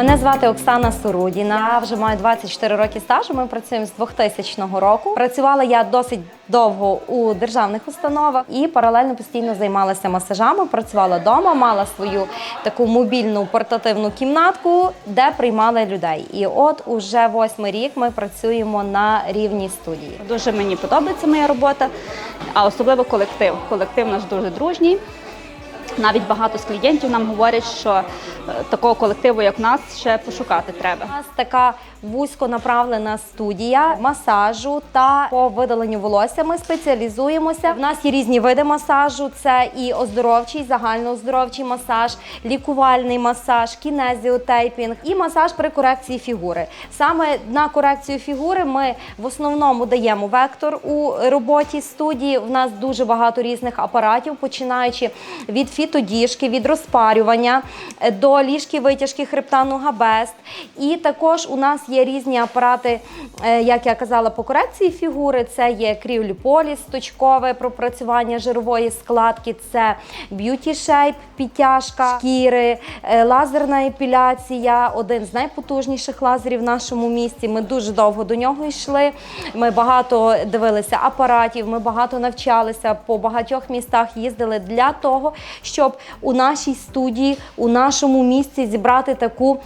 Мене звати Оксана Сурудіна. Я вже маю 24 роки стажу. Ми працюємо з 2000 року. Працювала я досить довго у державних установах і паралельно постійно займалася масажами. Працювала вдома, мала свою таку мобільну портативну кімнатку, де приймали людей. І от уже восьмий рік ми працюємо на рівні студії. Дуже мені подобається моя робота, а особливо колектив. Колектив наш дуже дружній. Навіть багато з клієнтів нам говорять, що е, такого колективу, як нас, ще пошукати треба. У нас така вузько направлена студія масажу та по видаленню волосся. Ми спеціалізуємося. В нас є різні види масажу: це і оздоровчий, загальнооздоровчий масаж, лікувальний масаж, кінезіотейпінг і масаж при корекції фігури. Саме на корекцію фігури ми в основному даємо вектор у роботі студії. В нас дуже багато різних апаратів, починаючи від фітодіжки, від розпарювання е, до ліжки витяжки хребта ногабест. І також у нас є різні апарати, е, як я казала, по корекції фігури. Це є кріоліполіс, точкове пропрацювання жирової складки, це б'юті шейп, підтяжка шкіри, е, лазерна епіляція, один з найпотужніших лазерів в нашому місті. Ми дуже довго до нього йшли. Ми багато дивилися апаратів, ми багато навчалися по багатьох містах, їздили для того, щоб у нашій студії, у нашому місці зібрати таку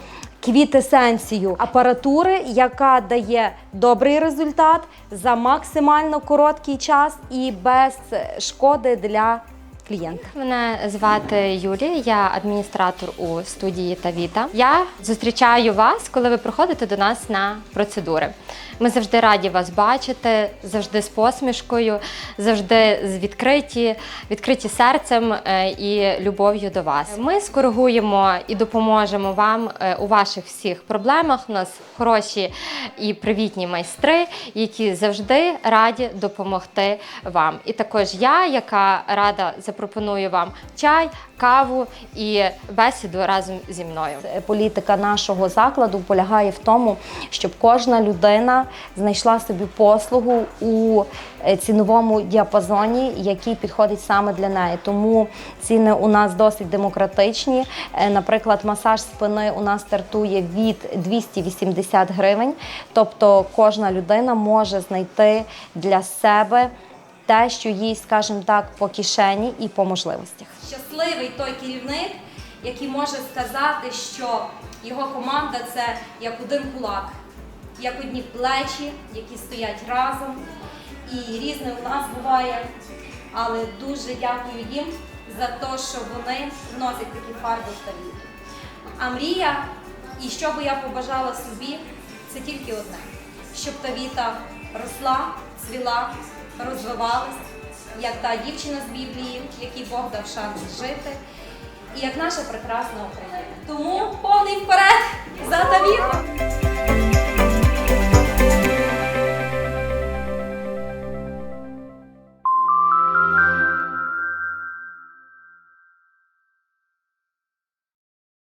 квітесенцію апаратури, яка дає добрий результат за максимально короткий час і без шкоди для клієнта. Мене звати Юлія, я адміністратор у студії Тавіта. Я зустрічаю вас, коли ви приходите до нас на процедури. Ми завжди раді вас бачити, завжди з посмішкою, завжди з відкриті, відкриті серцем е, і любов'ю до вас. Ми скоригуємо і допоможемо вам е, у ваших всіх проблемах. У нас хороші і привітні майстри, які завжди раді допомогти вам. І також я, яка рада запропоную вам чай, каву і бесіду разом зі мною. Політика нашого закладу полягає в тому, щоб кожна людина знайшла собі послугу у е, ціновому діапазоні, який підходить саме для неї. Тому ціни у нас досить демократичні. Е, Наприклад, масаж спини у нас стартує від 280 гривень. Тобто кожна людина може знайти для себе те, що їй, скажімо так, по кишені і по можливостях. Щасливий той керівник, який може сказати, що його команда це як один кулак, як одні плечі, які стоять разом. І різне у нас буває, але дуже дякую їм за те, що вони вносять такі фарби в талію. А мрія, і що би я побажала собі, це тільки одне: щоб та віта росла, цвіла, розвивалась, як та дівчина з Біблії, якій Бог дав шанс жити, і як наша прекрасна Україна. Тому